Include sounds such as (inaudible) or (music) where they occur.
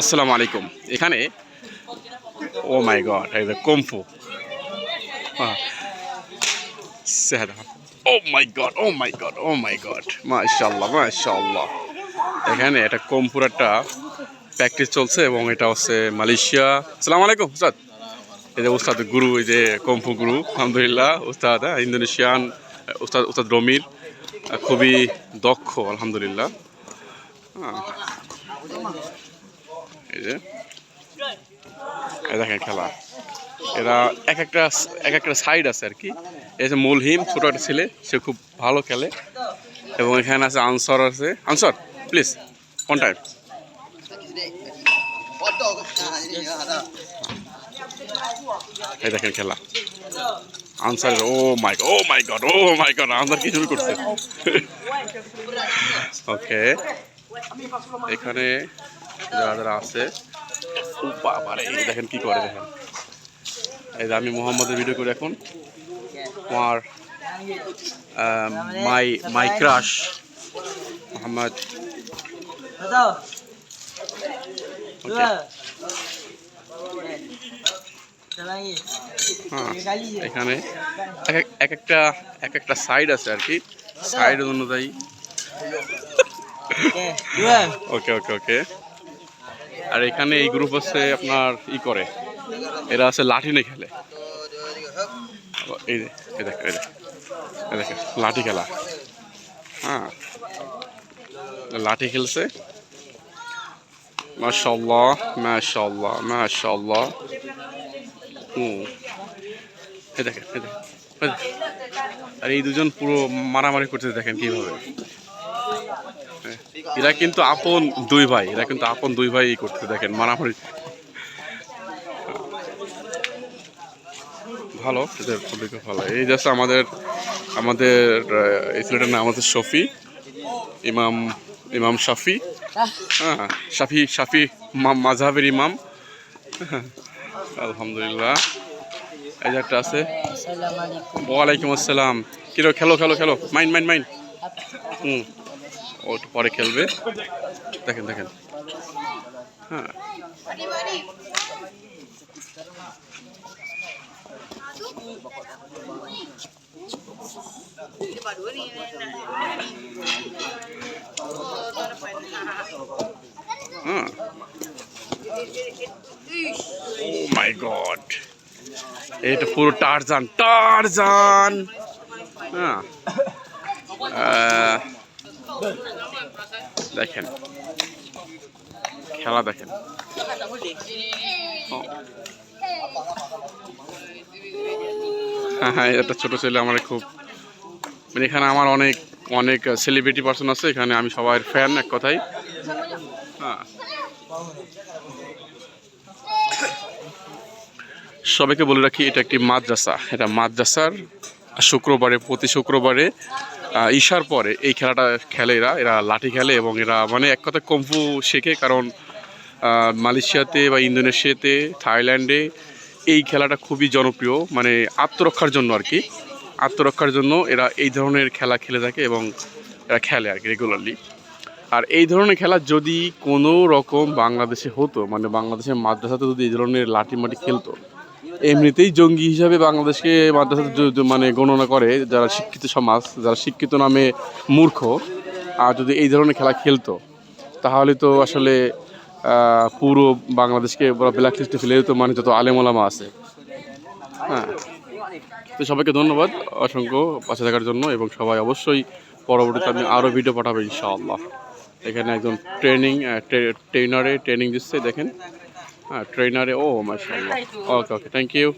আসসালামু আলাইকুম। এখানে ও মাই গড যে কম্ফু। ও my God oh my God oh my God. মাশাআল্লাহ মাশাআল্লাহ। এখানে একটা কম্ফুর একটা প্র্যাকটিস চলছে এবং এটা হচ্ছে মালয়েশিয়া। আসসালামু আলাইকুম উস্তাদ। এই যে উস্তাদ গুরু এই যে কম্ফু গুরু আলহামদুলিল্লাহ। উস্তাদ হ্যাঁ, ইন্দোনেশিয়ান উস্তাদ উস্তাদ রমির। খুবই দক্ষ আলহামদুলিল্লাহ। হ্যাঁ। এই যে দেখেন খেলা। এরা এক একটা এক একটা সাইড আছে আর কি। এই যে মুলহিম ছোট একটা ছেলে, সে খুব ভালো খেলে। এবং এখানে আছে আনসার আছে। আনসার প্লিজ কোন টাইম এই দেখেন খেলা। Ansar, oh my oh my God, oh my Ansar কি শুরু করছে? (laughs) ওকে এখানে যারা যারা আছে বাবারে এই দেখেন কি করে দেখেন। এই যে আমি মোহাম্মদের ভিডিও করি এখন। আমার মাই মাই ক্রাশ মোহাম্মদ. হ্যাঁ. এখানে এক একটা এক একটা সাইড আছে আর কি। সাইড অনুযায়ী। ওকে ওকে ওকে আর এখানে এই গ্রুপ হচ্ছে আপনার ই করে। এরা আছে লাঠি নিয়ে খেলে। এই এই দেখ লাঠি খেলা। হ্যাঁ। লাঠি খেলছে। মাশাল্লাহ মাশাল্লাহ মাশাল্লাহ হুম। এই দেখেন এই দেখেন। আর এই দুজন পুরো মারামারি করতে দেখেন কীভাবে। এরা কিন্তু আপন দুই ভাই, এরা কিন্তু আপন দুই ভাই করতে দেখেন মারামারি। ভালো, এদের ভালো। এই যাচ্ছে আমাদের আমাদের এই ছেলেটার নাম হচ্ছে শফি, ইমাম ইমাম শাফি। হ্যাঁ শাফি শাফি মাঝহাবের ইমাম। আলহামদুলিল্লাহ। এই যে একটা আছে। ওয়ালাইকুম আসসালাম। কিরো, খেলো খেলো খেলো। মাইন মাইন মাইন হুম। ও একটু পরে খেলবে। দেখেন দেখেন। হ্যাঁ। হুম মাই গড এটা পুরো টারজান টারজান। হ্যাঁ। দেখেন। খেলা দেখেন। হ্যাঁ হ্যাঁ এটা ছোটো ছেলে আমার খুব মানে এখানে আমার অনেক অনেক সেলিব্রিটি পার্সন আছে, এখানে আমি সবার ফ্যান এক কথাই হ্যাঁ। সবাইকে বলে রাখি, এটা একটি মাদ্রাসা। এটা মাদ্রাসার শুক্রবারে, প্রতি শুক্রবারে ঈশার পরে এই খেলাটা খেলে এরা। এরা লাঠি খেলে এবং এরা মানে এক কথা কম্ফু শেখে, কারণ মালয়েশিয়াতে বা ইন্দোনেশিয়াতে, থাইল্যান্ডে এই খেলাটা খুবই জনপ্রিয় মানে আত্মরক্ষার জন্য আর কি। আত্মরক্ষার জন্য এরা এই ধরনের খেলা খেলে থাকে এবং এরা খেলে আর কি রেগুলারলি আর এই ধরনের খেলা যদি কোনো রকম বাংলাদেশে হতো মানে বাংলাদেশের মাদ্রাসাতে যদি এই ধরনের লাঠি মাটি খেলতো এমনিতেই জঙ্গি হিসাবে বাংলাদেশকে য- মানে গণনা করে যারা শিক্ষিত সমাজ, যারা শিক্ষিত নামে মূর্খ, আর যদি এই ধরনের খেলা খেলতো, তাহলে তো আসলে পুরো বাংলাদেশকে ব্ল্যাক লিস্টে ফেলে দিত মানে যত আলেমোলামা আছে। হ্যাঁ। তো সবাইকে ধন্যবাদ অসংখ্য পাশে থাকার জন্য, এবং সবাই অবশ্যই পরবর্তীতে আমি আরও ভিডিও পাঠাবো ইনশাআল্লাহ। এখানে একজন ট্রেনিং ট্রেনারে ট্রেনিং দিচ্ছে, দেখেন। হ্যাঁ ট্রেনারে ও মাশাআল্লাহ ওকে ওকে থ্যাংক ইউ